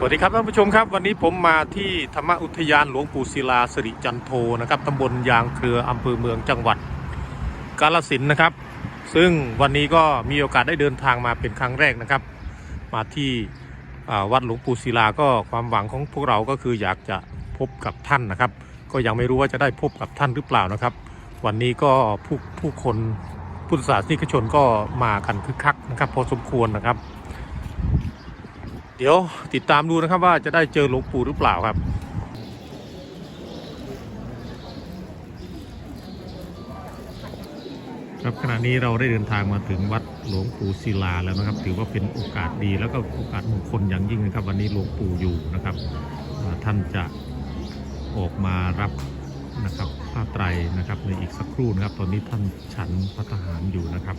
สวัสดีครับท่านผู้ชมครับ วันนี้ผมมาที่ธรรมอุทยานหลวงปู่ศิลาสิริจันโทนะครับตำบลยางเครืออำเภอเมืองจังหวัดกาลสินนะครับ ซึ่งวันนี้ก็มีโอกาสได้เดินทางมาเป็นครั้งแรกนะครับ มาที่วัดหลวงปู่ศิลาก็ความหวังของพวกเราก็คืออยากจะพบกับท่านนะครับ ก็ยังไม่รู้ว่าจะได้พบกับท่านหรือเปล่านะครับ วันนี้ก็ผู้ผู้คนพุทธศาสนิกชนก็มากันคึกคักนะครับ พอสมควรนะครับ เดี๋ยวติดตามดูนะครับว่าจะได้เจอหลวงปู่หรือเปล่าครับครับขณะนี้เราได้เดินทางมาถึงวัดหลวงปู่ศิลาแล้วนะครับ ถือว่าเป็นโอกาสดีแล้วก็โอกาสมงคลอย่างยิ่งนะครับ วันนี้หลวงปู่อยู่นะครับ ท่านจะออกมารับนะครับผ้าไตรนะครับในอีกสักครู่นะครับ ตอนนี้ท่านฉันพระทหารอยู่นะครับ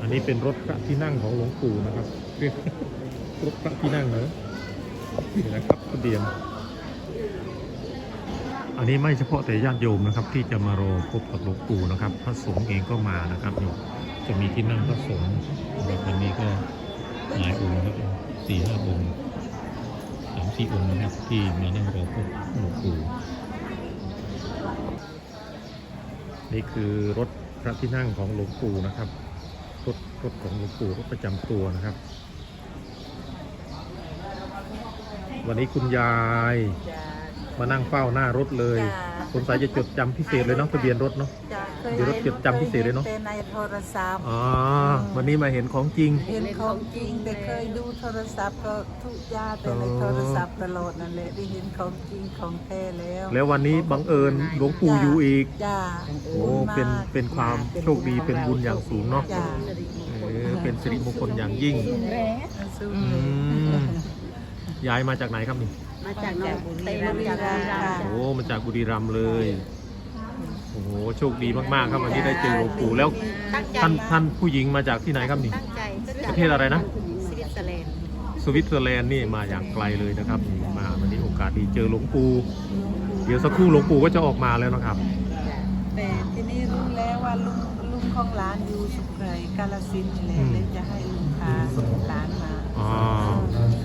อั นี้เป็นรถพระที่นั่งของหลวงปู่นะครับเรียกรถพระที่นั่งเหรอนี่นะครับทะเบียนอันนี้ไม่เฉพาะแต่ญาติโยมนะครับ ที่จะมารอพบกับหลวงปู่นะครับ พระสงฆ์เองก็มานะครับนี่จะมีที่นั่งพระสงฆ์แบบวันนี้ก็หลายองค์ครับสี่ห้าองค์สามสี่องค์นะครับที่มานั่งรอพบหลวงปู่นี่คือรถพระที่นั่งของหลวงปู่นะครับ รถรถของหลวงปู่รถประจำตัวนะครับ วันนี้คุณยายมานั่งเฝ้าหน้ารถเลยจ้ะสงสัยจะจดจำพิเศษเลยเนาะทะเบียนรถเนาะ จ้ะ เคยเดี๋ยวรถจดจำพิเศษเลยเนอะแต่ในโทรศัพท์ อ๋อวันนี้มาเห็นของจริง เห็นของจริงแต่เคยดูโทรศัพท์ก็ทุกยาแต่ในโทรศัพท์ตลอดนั่นแหละได้เห็นของจริงของแท้แล้ว แล้ววันนี้บังเอิญหลวงปู่อยู่อีกจ้าโอ้เป็นเป็นความโชคดีเป็นบุญอย่างสูงเนาะจ้าเออเป็นสิริมงคลอย่างยิ่งสู้อืมยายมาจากไหนครับนี่มาจากหนองบุรีมารัมย์จากบุรีรัมย์โอ้มาจากบุรีรัมย์เลย โอ้โหโชคดีมากๆครับวันนี้ได้เจอหลวงปู่แล้วตั้งใจท่านท่านผู้หญิงมาจากที่ไหนครับนี่ ตั้งใจก็ประเทศอะไรนะ สวิตเซอร์แลนด์สวิตเซอร์แลนด์นี่มาอย่างไกลเลยนะครับนี่มาวันนี้โอกาสดีเจอหลวงปู่เดี๋ยวสักครู่หลวงปู่ก็จะออกมาแล้วนะครับ แต่ทีนี้รู้แล้วว่าลุงลุงของหลานอยู่สุขไกรกาลสินธุ์เลยอืมเลยจะให้ลุงพาหลานมาอ๋อ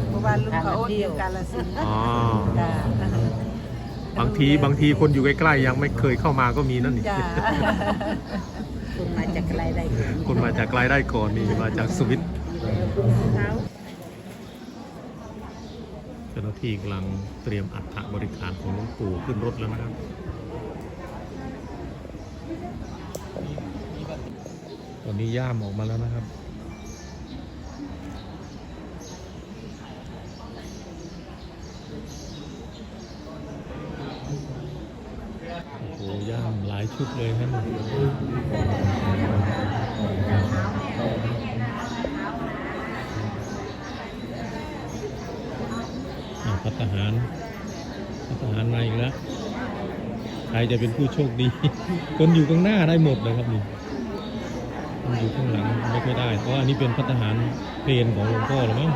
เพราะว่าลุงเขาโอนอยู่กาลสินธุ์อ๋อ จ้า บางทีบางทีคนอยู่ใกล้ๆยังไม่เคยเข้ามาก็มีนั่นนี่จ้าคุณมาจากไกลได้คนมาจากไกลได้ก่อนนี่มาจากสวิตเท้าเจ้าหน้าที่กำลังเตรียมอัฐบริการของหลวงปู่ขึ้นรถแล้วนะครับตอนนี้ย่ามออกมาแล้วนะครับ โอ้โหย่ามหลายชุดเลยครับพัฒหารพัฒหารมาอีกแล้ว ใครจะเป็นผู้โชคดี คนอยู่ข้างหน้าได้หมดเลยครับนี่คนอยู่ข้างหลังไม่ค่อยได้ เพราะอันนี้เป็นพัฒหารเพลนของหลวงพ่อหรือมั้ง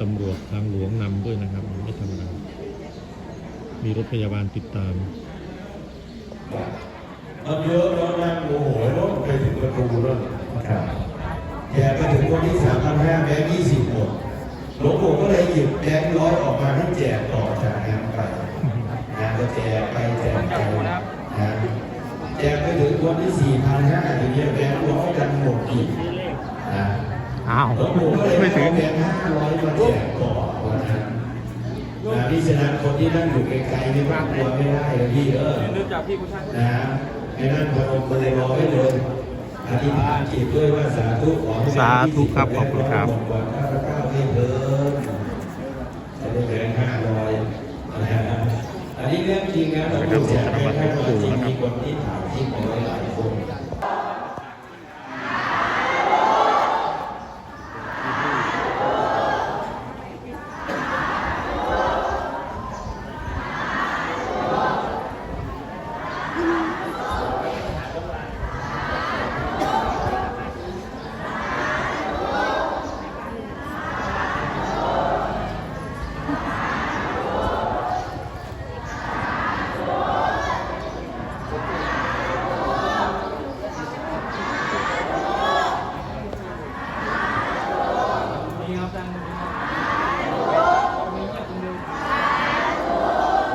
ตำรวจทางหลวงนำด้วยนะครับไม่ธรรมดามีรถพยาบาลติดตามเอาเยอะแล้วนะโอ้โหรถไปถึงประตูแล้วครับแกไปถึงคนที่สามพันห้าแบงค์ยี่สิบหมดหลวงปู่ก็เลยหยิบแบงค์ร้อยออกมาให้แจกต่อจากงานไปงานก็แจกไปแจกไปนะแจกไปถึงคนที่สี่พันห้าทีนี้ยแบงค์ร้อยกันหมดอีกนะ อ้าวไม่ถึงเอาแบงค์ห้าร้อยมาแจกต่อวันะพี่ฉะนั้นคนที่นั่งอยู่ไกลๆนี่มากกลัวไม่ได้พี่เลยพี่เออนะให้นั่นพนมมือรอไว้เลยอธิษฐานจิตด้วยว่าสาธุขอสาธุครับขอบคุณครับหมดก่อนข้าพเจ้าให้เถิดจะได้แบงค์ห้าร้อยนะฮะอันนี้เรื่องจริงนะเราพูดแจกแบงค์ห้าร้อยจริงมีคนที่ถามที่ขอหลาย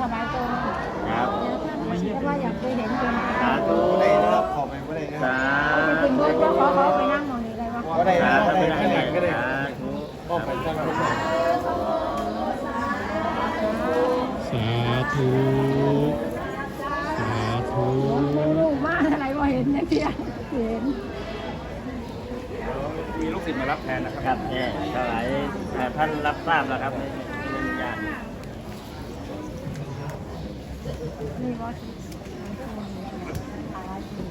นะแม่โอ้ไปถวายตรงนั้นครับเดี๋ยวท่านมาเพราะว่าอยากไปเห็นเป็นสาธุได้นะครับขอไปไม่ได้นะสาเป็นบนว่าขอเขาไปนั่งมองนี่ได้ปะก็ได้สานะธุได้สาได้ธุก็ได้สาธุก็ไปจ้างเขาสาธุสาธุลูกมากอะไรว่าเห็นเนี่ยเพียเห็นมีลูกศิษย์มารับแทนนะครับครับเนี่ยถวายอ่าท่านรับทราบแล้วครับไม่ไม่มีญาติ นี่ว่า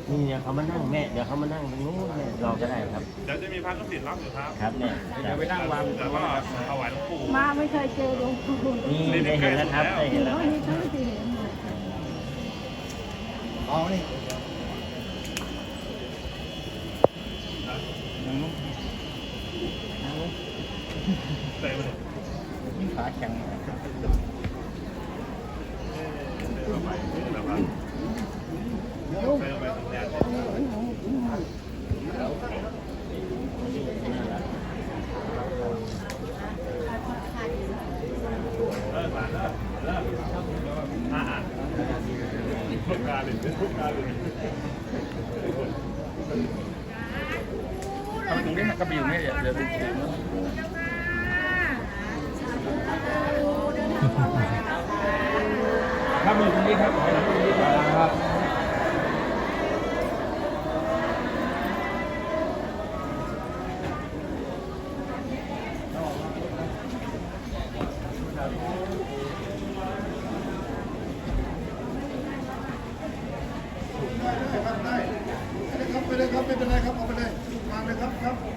นี่เดี๋ยวเขามานั่งแม่เดี๋ยวเขามานั่งตรงนู้นแม่รอก็ได้ครับ เดี๋ยวจะมีพระลูกศิษย์รับอยู่ครับครับเนี่ยเดี๋ยวไปนั่งวางแต่ว่าถวายหลวงปู่มาไม่เคยเจอหลวงปู่นี่ได้เห็นแล้วครับได้เห็นแล้วเขาครับนี่ทั้งที่เห็นเอานี่ใส่ไปเลยยิ่งขาแข็ง ใส่ไปตรงแดน ทำตรงนี้มันก็มีอยู่นี่เดี๋ยวเดี๋ยวดูครับมีตรงนี้ครับตรงนี้ครับ เป็นไรครับเอาไปเลยมาเลยครับครับ